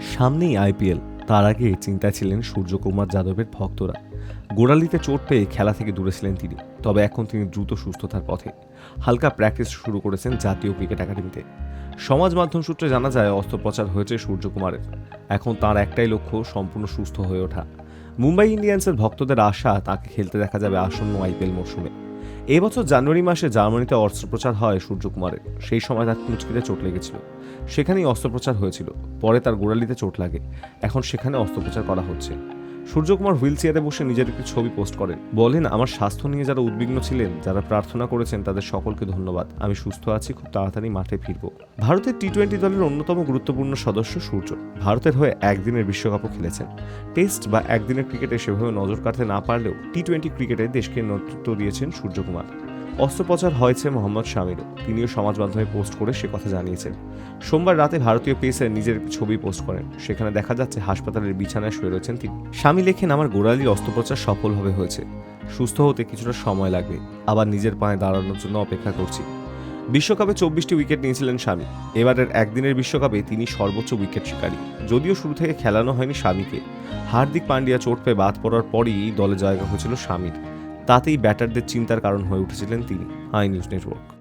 সামনেই আইপিএল। তার আগে চিন্তায় ছিলেন সূর্যকুমার যাদবের ভক্তরা। গোড়ালিতে চোট পেয়ে খেলা থেকে দূরে ছিলেন তিনি, তবে এখন তিনি দ্রুত সুস্থতার পথে। হালকা প্র্যাকটিস শুরু করেছেন জাতীয় ক্রিকেট একাডেমিতে। সমাজ মাধ্যম সূত্রে জানা যায়, অস্ত্রোপচার হয়েছে সূর্যকুমারের। এখন তার একটাই লক্ষ্য, সম্পূর্ণ সুস্থ হয়ে ওঠা। মুম্বাই ইন্ডিয়ান্সের ভক্তদের আশা, তাকে খেলতে দেখা যাবে আসন্ন আইপিএল মরশুমে। এবছর জানুয়ারি মাসে জার্মানিতে অস্ত্রোপচার হয় সূর্যকুমারের। সেই সময় তার কুঁচকিতে চোট লেগেছিল। সেখানেই অস্ত্রোপচার হয়েছিল। পরে তার গোড়ালিতে চোট লাগে। এখন সেখানে অস্ত্রোপচার করা হচ্ছে। সূর্যকুমার হুইল চেয়ারে বসে নিজের একটি ছবি পোস্ট করেন। বলেন, আমার স্বাস্থ্য নিয়ে যারা উদ্বিগ্ন ছিলেন, যারা প্রার্থনা করেছেন, তাদের সকলকে ধন্যবাদ। আমি সুস্থ আছি, খুব তাড়াতাড়ি মাঠে ফিরব। ভারতের টি টোয়েন্টি দলের অন্যতম গুরুত্বপূর্ণ সদস্য সূর্য। ভারতের হয়ে একদিনের বিশ্বকাপও খেলেছেন। টেস্ট বা একদিনের ক্রিকেটে সেভাবে নজর কাটতে না পারলেও টি টোয়েন্টি ক্রিকেটে দেশকে নেতৃত্ব দিয়েছেন সূর্যকুমার। অস্ত্রোপচার হয়েছে মোহাম্মদ শামিরও তিনিও সমাজ মাধ্যমে পোস্ট করে সে কথা জানিয়েছেন। সোমবার রাতে ভারতীয় পেসার নিজের ছবি পোস্ট করেন। সেখানে দেখা যাচ্ছে হাসপাতালের বিছানায় শুয়ে রয়েছেন তিনি। স্বামী লেখেন, আমার গোড়ালির অস্ত্রোপচার সফলভাবে হয়েছে। সুস্থ হতে কিছুটা সময় লাগবে। আবার নিজের পায়ে দাঁড়ানোর জন্য অপেক্ষা করছি। বিশ্বকাপে চব্বিশটি উইকেট নিয়েছিলেন স্বামী এবারের একদিনের বিশ্বকাপে তিনি সর্বোচ্চ উইকেট শিকারী। যদিও শুরু থেকে খেলানো হয়নি স্বামীকে হার্দিক পান্ডিয়া চোট পেয়ে বাদ পড়ার পরই দলে জায়গা হয়েছিল স্বামীর তাতেই ব্যাটারদের চিন্তার কারণ হয়ে উঠেছিলেন তিনি আই নিউজ নেটওয়ার্ক।